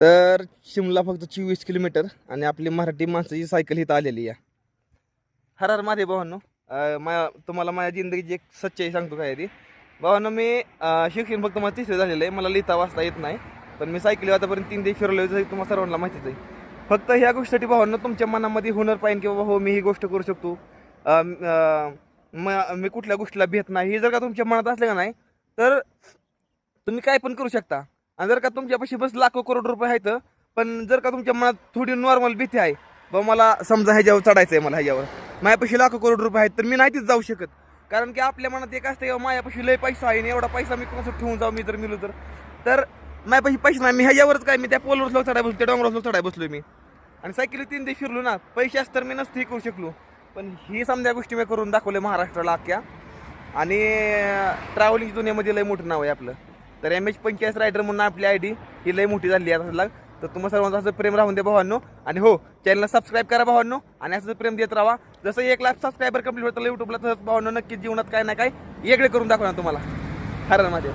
तर शिमला फक्त चोवीस किलोमीटर आणि आपली मराठी माणसाची सायकल इथं आलेली आहे. हर हर माझे भावांनो माया मा तुम्हाला माझ्या जिंदगीची एक सच्चाई सांगतो काय ती. भावांनो मी शिक्षण फक्त मला तिसरे झालेलं आहे. मला लिहिता वाचता येत नाही. पण मी सायकली आतापर्यंत तीन दिवस फिरलो तुम्हाला सर्वांना माहितीच आहे. फक्त ह्या गोष्टीसाठी भावांनो तुमच्या मनामध्ये हुनर पाहिजे की बाबा हो मी ही गोष्ट करू शकतो. म- मी कुठल्या गोष्टीला भेट नाही. हे जर का तुमच्या मनात असलं का नाही तर तुम्ही काय पण करू शकता. आणि जर का तुमच्यापाशी बस लाखो करोड रुपये आहेत पण जर का तुमच्या मनात थोडी नॉर्मल भीती आहे बा मला समजा ह्याच्यावर चढायचं आहे मला ह्याच्यावर. माझ्यापाशी लाखो करोड रुपये आहेत तर मी नाही तिथं जाऊ शकत. कारण की आपल्या मनात एक असतं माझ्यापाशी लय पैसा आहे आणि एवढा पैसा मी कोणाचं ठेवून जाऊ मी जर मिलो तर. तर माझ्यापाशी पैसे नाही मी ह्याच्यावरच काय मी त्या पोलवर लोक चढाय बसलो त्या डोंगरावर चढाय बसलो मी. आणि सायकली तीन दिवस फिरलो ना पैसे असतं तर मी नसते हे करू शकलो. पण ही समजा गोष्टी मी करून दाखवले महाराष्ट्राला अख्ख्या. आणि ट्रॅव्हलिंग दुनियामध्ये लय मोठं नाव आहे आपलं. तर एम एच पंचेचाळीस रायडर म्हणून आपली आय डी ही लई मोठी झाली आहे आता तर तुम्हाला सर्वांचं असं प्रेम राहून दे भावांनो. आणि हो चॅनलला सबस्क्राईब करा भावांनो आणि असं प्रेम देत राहा. जसं एक लाख सबस्क्रायबर कंप्लीट होतं युट्यूबला तसंच भावांनो नक्कीच जीवनात काय ना काय वेगळे करून दाखवणार तुम्हाला. हरण माझ्या